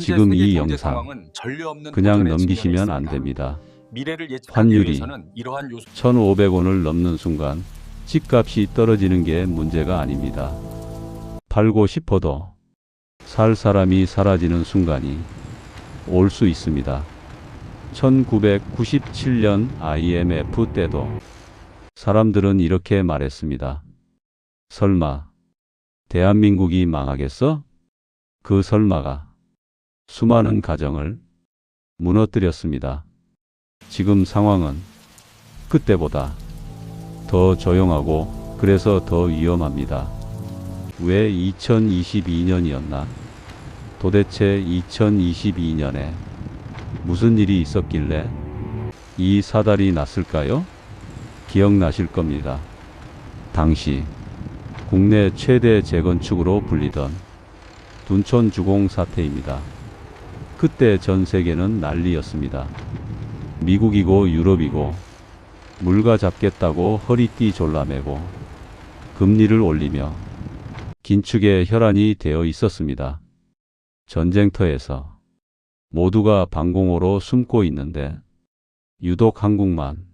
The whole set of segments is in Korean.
지금 이 영상 그냥 넘기시면 안. 됩니다. 환율이 위해서는 이러한 요소 1,500원을 넘는 순간 집값이 떨어지는 게 문제가 아닙니다. 팔고 싶어도 살 사람이 사라지는 순간이 올 수 있습니다. 1997년 IMF 때도 사람들은 이렇게 말했습니다. 설마 대한민국이 망하겠어? 그 설마가 수많은 가정을 무너뜨렸습니다. 지금 상황은 그때보다 더 조용하고 그래서 더 위험합니다. 왜 2022년이었나? 도대체 2022년에 무슨 일이 있었길래 이 사달이 났을까요? 기억나실 겁니다. 당시 국내 최대 재건축으로 불리던 둔촌 주공 사태입니다. 그때 전 세계는 난리였습니다. 미국이고 유럽이고 물가 잡겠다고 허리띠 졸라매고 금리를 올리며 긴축의 혈안이 되어 있었습니다. 전쟁터에서 모두가 방공호로 숨고 있는데 유독 한국만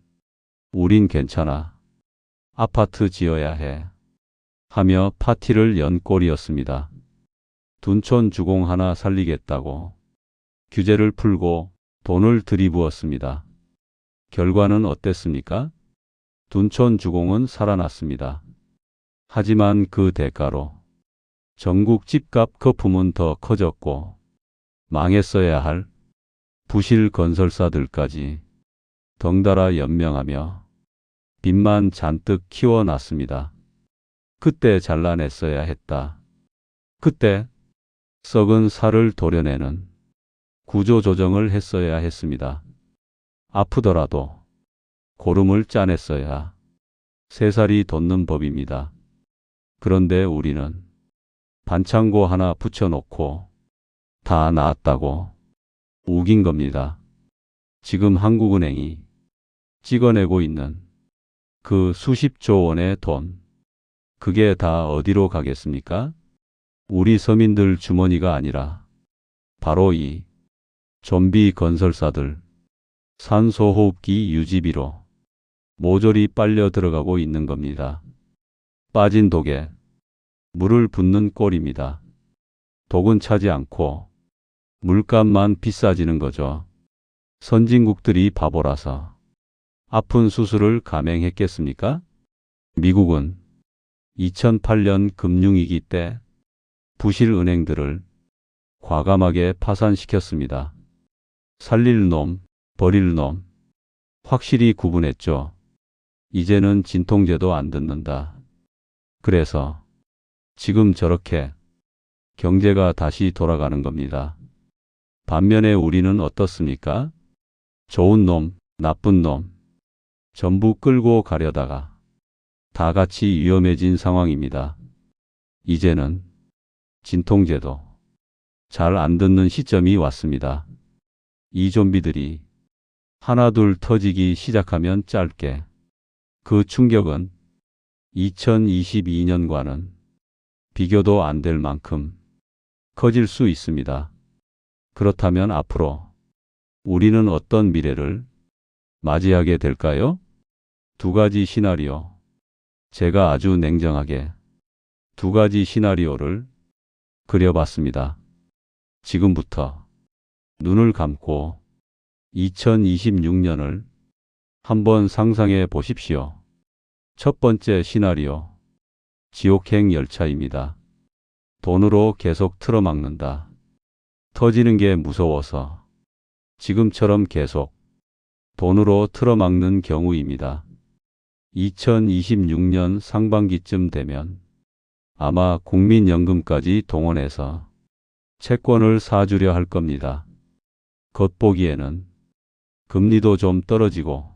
우린 괜찮아. 아파트 지어야 해. 하며 파티를 연 꼴이었습니다. 둔촌 주공 하나 살리겠다고 규제를 풀고 돈을 들이부었습니다. 결과는 어땠습니까? 둔촌 주공은 살아났습니다. 하지만 그 대가로 전국 집값 거품은 더 커졌고 망했어야 할 부실 건설사들까지 덩달아 연명하며 빚만 잔뜩 키워놨습니다. 그때 잘라냈어야 했다. 그때 썩은 살을 도려내는 구조조정을 했어야 했습니다. 아프더라도 고름을 짜냈어야 새살이 돋는 법입니다. 그런데 우리는 반창고 하나 붙여놓고 다 나았다고 우긴 겁니다. 지금 한국은행이 찍어내고 있는 그 수십조 원의 돈, 그게 다 어디로 가겠습니까? 우리 서민들 주머니가 아니라 바로 이 좀비 건설사들 산소호흡기 유지비로 모조리 빨려 들어가고 있는 겁니다. 빠진 독에 물을 붓는 꼴입니다. 독은 차지 않고 물값만 비싸지는 거죠. 선진국들이 바보라서 아픈 수술을 감행했겠습니까? 미국은 2008년 금융위기 때 부실 은행들을 과감하게 파산시켰습니다. 살릴 놈, 버릴 놈. 확실히 구분했죠. 이제는 진통제도 안 듣는다. 그래서 지금 저렇게 경제가 다시 돌아가는 겁니다. 반면에 우리는 어떻습니까? 좋은 놈, 나쁜 놈. 전부 끌고 가려다가 다 같이 위험해진 상황입니다. 이제는 진통제도 잘 안 듣는 시점이 왔습니다. 이 좀비들이 하나둘 터지기 시작하면 짧게 그 충격은 2022년과는 비교도 안 될 만큼 커질 수 있습니다. 그렇다면 앞으로 우리는 어떤 미래를 맞이하게 될까요? 두 가지 시나리오. 제가 아주 냉정하게 두 가지 시나리오를 그려봤습니다. 지금부터 눈을 감고 2026년을 한번 상상해 보십시오. 첫 번째 시나리오. 지옥행 열차입니다. 돈으로 계속 틀어막는다. 터지는 게 무서워서 지금처럼 계속 돈으로 틀어막는 경우입니다. 2026년 상반기쯤 되면 아마 국민연금까지 동원해서 채권을 사주려 할 겁니다. 겉보기에는 금리도 좀 떨어지고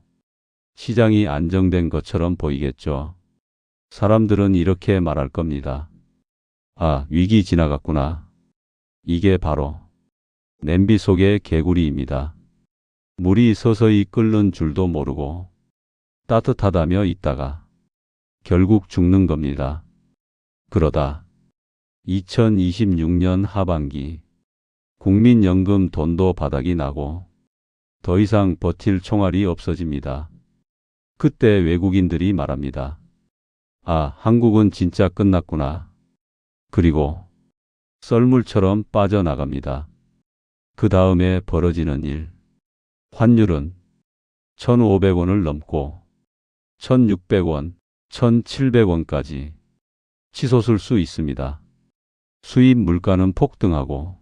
시장이 안정된 것처럼 보이겠죠. 사람들은 이렇게 말할 겁니다. 아, 위기 지나갔구나. 이게 바로 냄비 속의 개구리입니다. 물이 서서히 끓는 줄도 모르고 따뜻하다며 있다가 결국 죽는 겁니다. 그러다 2026년 하반기 국민연금 돈도 바닥이 나고 더 이상 버틸 총알이 없어집니다. 그때 외국인들이 말합니다. 아, 한국은 진짜 끝났구나. 그리고 썰물처럼 빠져나갑니다. 그 다음에 벌어지는 일. 환율은 1,500원을 넘고 1,600원, 1,700원까지 치솟을 수 있습니다. 수입 물가는 폭등하고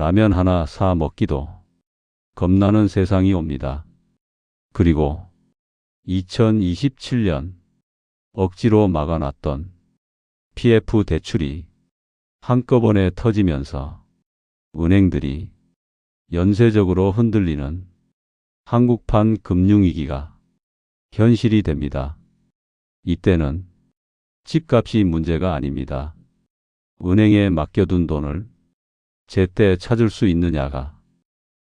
라면 하나 사 먹기도 겁나는 세상이 옵니다. 그리고 2027년 억지로 막아놨던 PF 대출이 한꺼번에 터지면서 은행들이 연쇄적으로 흔들리는 한국판 금융위기가 현실이 됩니다. 이때는 집값이 문제가 아닙니다. 은행에 맡겨둔 돈을 제때 찾을 수 있느냐가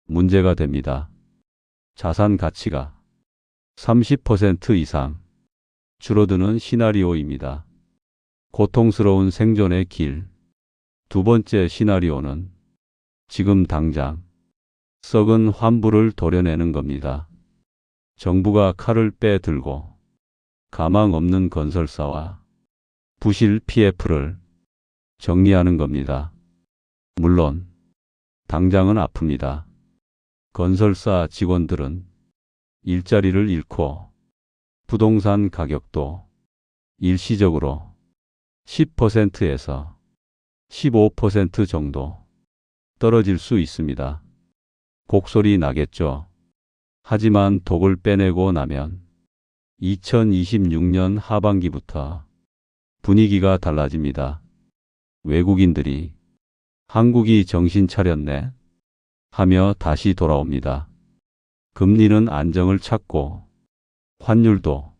문제가 됩니다. 자산 가치가 30% 이상 줄어드는 시나리오입니다. 고통스러운 생존의 길. 두 번째 시나리오는 지금 당장 썩은 환부를 도려내는 겁니다. 정부가 칼을 빼들고 가망 없는 건설사와 부실 PF를 정리하는 겁니다. 물론 당장은 아픕니다. 건설사 직원들은 일자리를 잃고 부동산 가격도 일시적으로 10%에서 15% 정도 떨어질 수 있습니다. 곡소리 나겠죠. 하지만 독을 빼내고 나면 2026년 하반기부터 분위기가 달라집니다. 외국인들이 한국이 정신 차렸네 하며 다시 돌아옵니다. 금리는 안정을 찾고 환율도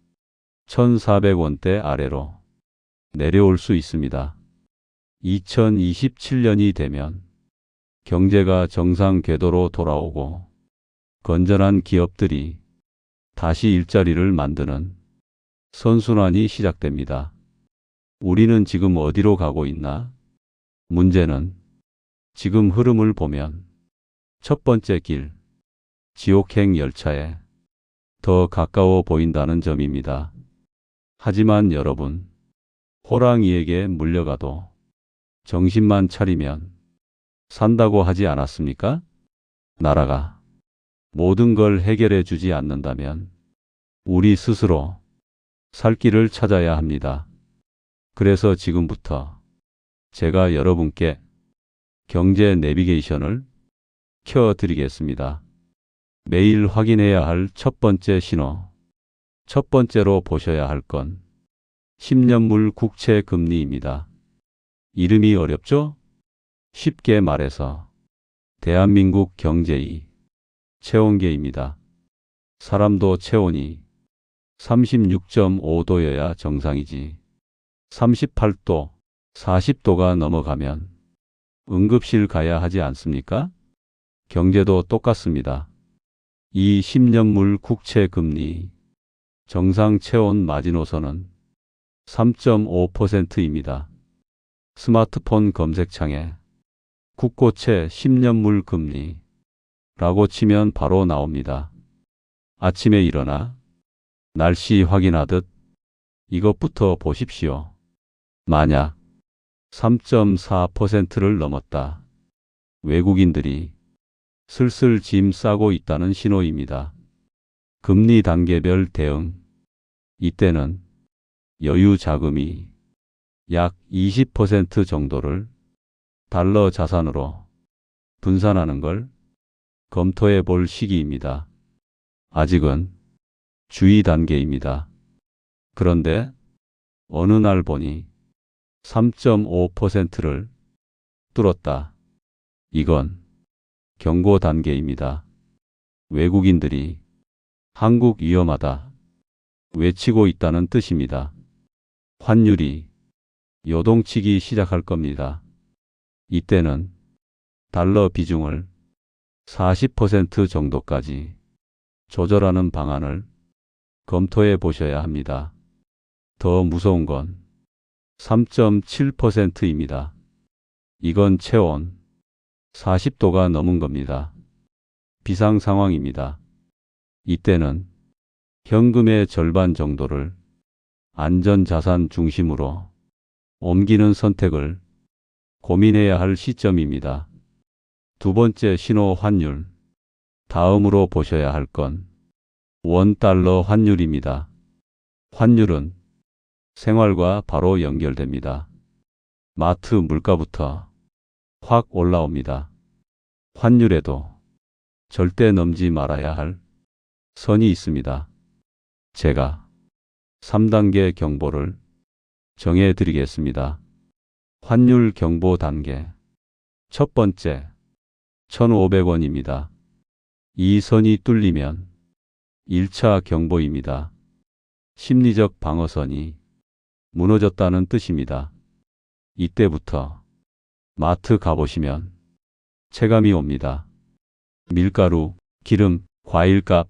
1,400원대 아래로 내려올 수 있습니다. 2027년이 되면 경제가 정상 궤도로 돌아오고 건전한 기업들이 다시 일자리를 만드는 선순환이 시작됩니다. 우리는 지금 어디로 가고 있나? 문제는 지금 흐름을 보면 첫 번째 길, 지옥행 열차에 더 가까워 보인다는 점입니다. 하지만 여러분, 호랑이에게 물려가도 정신만 차리면 산다고 하지 않았습니까? 나라가 모든 걸 해결해 주지 않는다면 우리 스스로 살 길을 찾아야 합니다. 그래서 지금부터 제가 여러분께 경제 내비게이션을 켜드리겠습니다. 매일 확인해야 할 첫 번째 신호. 첫 번째로 보셔야 할 건 10년물 국채 금리입니다. 이름이 어렵죠? 쉽게 말해서 대한민국 경제의 체온계입니다. 사람도 체온이 36.5도여야 정상이지. 38도, 40도가 넘어가면 응급실 가야 하지 않습니까? 경제도 똑같습니다. 이 10년물 국채 금리 정상 체온 마지노선은 3.5%입니다. 스마트폰 검색창에 국고채 10년물 금리 라고 치면 바로 나옵니다. 아침에 일어나 날씨 확인하듯 이것부터 보십시오. 만약 3.4%를 넘었다. 외국인들이 슬슬 짐 싸고 있다는 신호입니다. 금리 단계별 대응. 이때는 여유 자금이 약 20% 정도를 달러 자산으로 분산하는 걸 검토해 볼 시기입니다. 아직은 주의 단계입니다. 그런데 어느 날 보니 3.5%를 뚫었다. 이건 경고 단계입니다. 외국인들이 한국 위험하다 외치고 있다는 뜻입니다. 환율이 요동치기 시작할 겁니다. 이때는 달러 비중을 40% 정도까지 조절하는 방안을 검토해 보셔야 합니다. 더 무서운 건 3.7%입니다. 이건 체온 40도가 넘은 겁니다. 비상 상황입니다. 이때는 현금의 절반 정도를 안전자산 중심으로 옮기는 선택을 고민해야 할 시점입니다. 두 번째 신호 환율. 다음으로 보셔야 할 건 원달러 환율입니다. 환율은 생활과 바로 연결됩니다. 마트 물가부터 확 올라옵니다. 환율에도 절대 넘지 말아야 할 선이 있습니다. 제가 3단계 경보를 정해 드리겠습니다. 환율 경보 단계. 첫 번째, 1,500원입니다. 이 선이 뚫리면 1차 경보입니다. 심리적 방어선이 무너졌다는 뜻입니다. 이때부터 마트 가보시면 체감이 옵니다. 밀가루, 기름, 과일값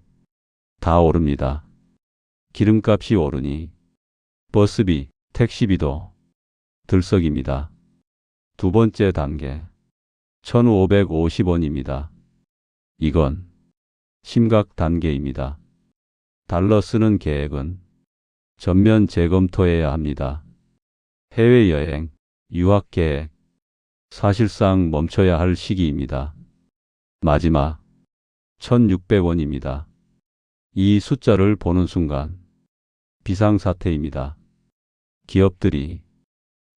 다 오릅니다. 기름값이 오르니 버스비, 택시비도 들썩입니다. 두 번째 단계 1550원입니다. 이건 심각 단계입니다. 달러 쓰는 계획은 전면 재검토해야 합니다. 해외여행, 유학 계획, 사실상 멈춰야 할 시기입니다. 마지막 1600원입니다. 이 숫자를 보는 순간 비상사태입니다. 기업들이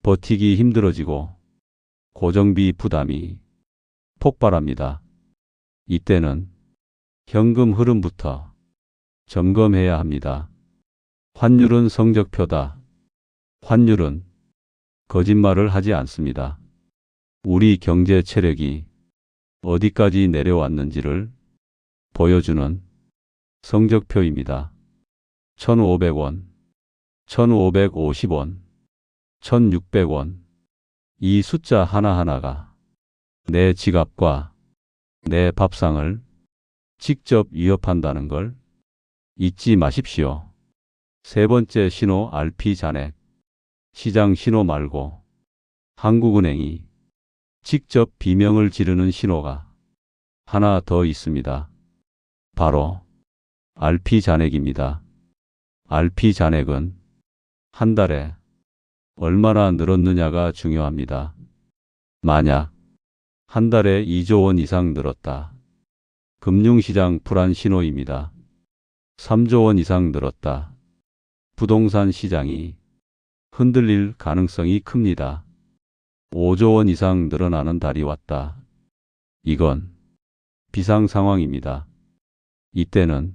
버티기 힘들어지고 고정비 부담이 폭발합니다. 이때는 현금 흐름부터 점검해야 합니다. 환율은 성적표다. 환율은 거짓말을 하지 않습니다. 우리 경제 체력이 어디까지 내려왔는지를 보여주는 성적표입니다. 1,500원, 1,550원, 1,600원. 이 숫자 하나하나가 내 지갑과 내 밥상을 직접 위협한다는 걸 잊지 마십시오. 세 번째 신호 RP 잔액. 시장 신호 말고 한국은행이 직접 비명을 지르는 신호가 하나 더 있습니다. 바로 RP 잔액입니다. RP 잔액은 한 달에 얼마나 늘었느냐가 중요합니다. 만약 한 달에 2조 원 이상 늘었다. 금융시장 불안 신호입니다. 3조 원 이상 늘었다. 부동산 시장이 흔들릴 가능성이 큽니다. 5조 원 이상 늘어나는 달이 왔다. 이건 비상 상황입니다. 이때는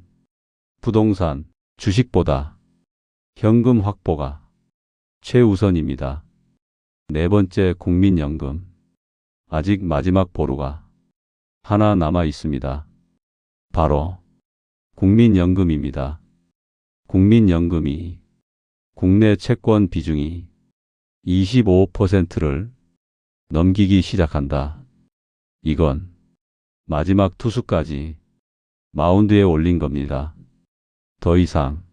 부동산, 주식보다 현금 확보가 최우선입니다. 네 번째 국민연금. 아직 마지막 보루가 하나 남아 있습니다. 바로 국민연금입니다. 국민연금이 국내 채권 비중이 25%를 넘기기 시작한다. 이건 마지막 투수까지 마운드에 올린 겁니다. 더 이상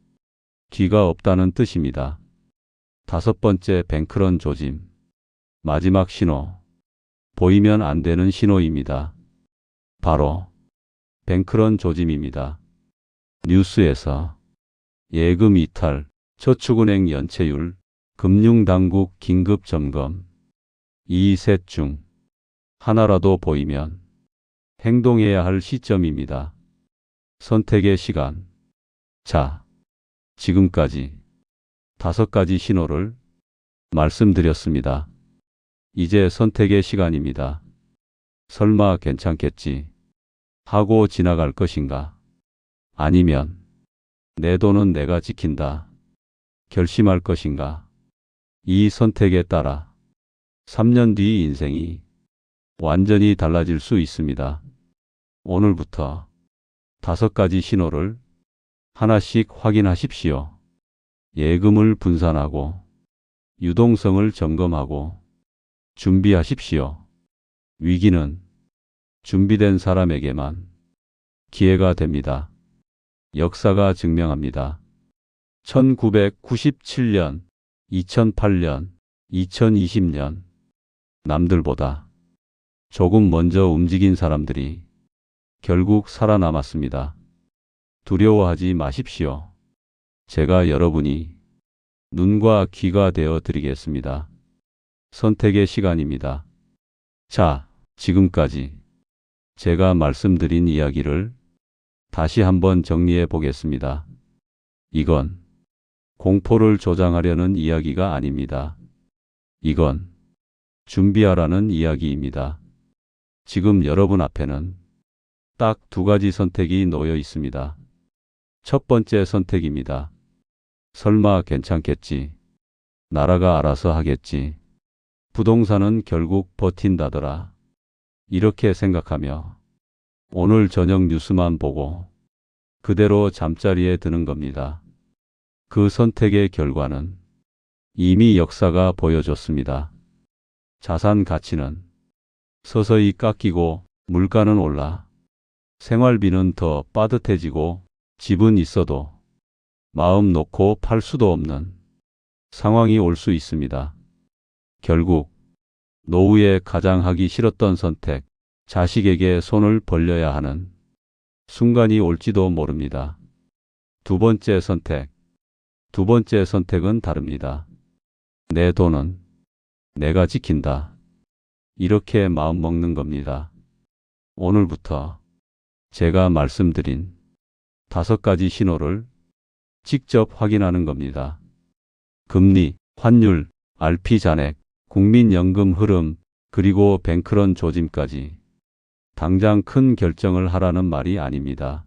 기가 없다는 뜻입니다. 다섯 번째 뱅크런 조짐. 마지막 신호. 보이면 안 되는 신호입니다. 바로 뱅크런 조짐입니다. 뉴스에서 예금 이탈, 저축은행 연체율, 금융당국 긴급 점검, 이셋 중 하나라도 보이면 행동해야 할 시점입니다. 선택의 시간. 자, 지금까지 다섯 가지 신호를 말씀드렸습니다. 이제 선택의 시간입니다. 설마 괜찮겠지 하고 지나갈 것인가? 아니면 내 돈은 내가 지킨다. 결심할 것인가? 이 선택에 따라 3년 뒤 인생이 완전히 달라질 수 있습니다. 오늘부터 다섯 가지 신호를 하나씩 확인하십시오. 예금을 분산하고 유동성을 점검하고 준비하십시오. 위기는 준비된 사람에게만 기회가 됩니다. 역사가 증명합니다. 1997년, 2008년, 2020년 남들보다 조금 먼저 움직인 사람들이 결국 살아남았습니다. 두려워하지 마십시오. 제가 여러분이 눈과 귀가 되어 드리겠습니다. 선택의 시간입니다. 자, 지금까지 제가 말씀드린 이야기를 다시 한번 정리해 보겠습니다. 이건 공포를 조장하려는 이야기가 아닙니다. 이건 준비하라는 이야기입니다. 지금 여러분 앞에는 딱 두 가지 선택이 놓여 있습니다. 첫 번째 선택입니다. 설마 괜찮겠지. 나라가 알아서 하겠지. 부동산은 결국 버틴다더라. 이렇게 생각하며 오늘 저녁 뉴스만 보고 그대로 잠자리에 드는 겁니다. 그 선택의 결과는 이미 역사가 보여줬습니다. 자산 가치는 서서히 깎이고 물가는 올라 생활비는 더 빠듯해지고 집은 있어도 마음 놓고 팔 수도 없는 상황이 올 수 있습니다. 결국 노후에 가장 하기 싫었던 선택, 자식에게 손을 벌려야 하는 순간이 올지도 모릅니다. 두 번째 선택. 두 번째 선택은 다릅니다. 내 돈은 내가 지킨다. 이렇게 마음 먹는 겁니다. 오늘부터 제가 말씀드린 다섯 가지 신호를 직접 확인하는 겁니다. 금리, 환율, RP 잔액, 국민연금 흐름, 그리고 뱅크런 조짐까지 당장 큰 결정을 하라는 말이 아닙니다.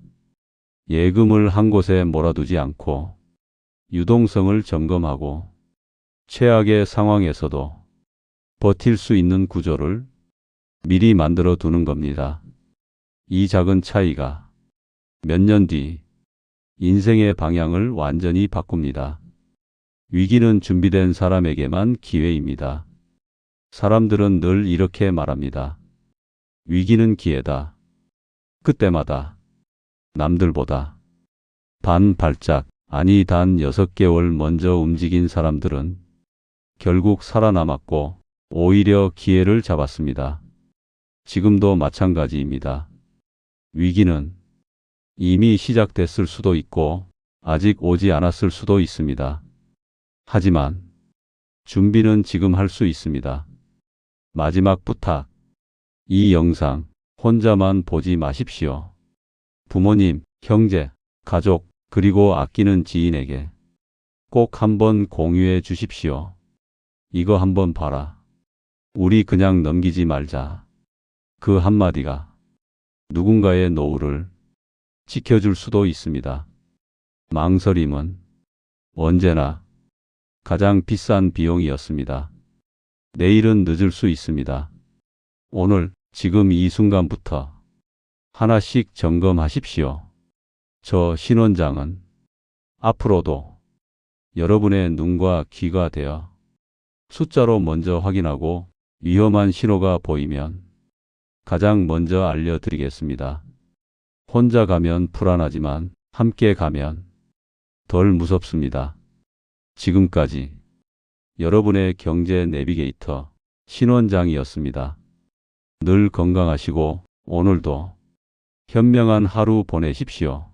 예금을 한 곳에 몰아두지 않고 유동성을 점검하고 최악의 상황에서도 버틸 수 있는 구조를 미리 만들어 두는 겁니다. 이 작은 차이가 몇 년 뒤 인생의 방향을 완전히 바꿉니다. 위기는 준비된 사람에게만 기회입니다. 사람들은 늘 이렇게 말합니다. 위기는 기회다. 그때마다 남들보다 반 발짝 아니 단 6개월 먼저 움직인 사람들은 결국 살아남았고 오히려 기회를 잡았습니다. 지금도 마찬가지입니다. 위기는 이미 시작됐을 수도 있고 아직 오지 않았을 수도 있습니다. 하지만 준비는 지금 할 수 있습니다. 마지막 부탁. 이 영상 혼자만 보지 마십시오. 부모님, 형제, 가족, 그리고 아끼는 지인에게 꼭 한번 공유해 주십시오. 이거 한번 봐라. 우리 그냥 넘기지 말자. 그 한마디가 누군가의 노후를 지켜줄 수도 있습니다. 망설임은 언제나 가장 비싼 비용이었습니다. 내일은 늦을 수 있습니다. 오늘, 지금 이 순간부터 하나씩 점검하십시오. 저 신원장은 앞으로도 여러분의 눈과 귀가 되어 숫자로 먼저 확인하고 위험한 신호가 보이면 가장 먼저 알려드리겠습니다. 혼자 가면 불안하지만 함께 가면 덜 무섭습니다. 지금까지 여러분의 경제 내비게이터 신원장이었습니다. 늘 건강하시고 오늘도 현명한 하루 보내십시오.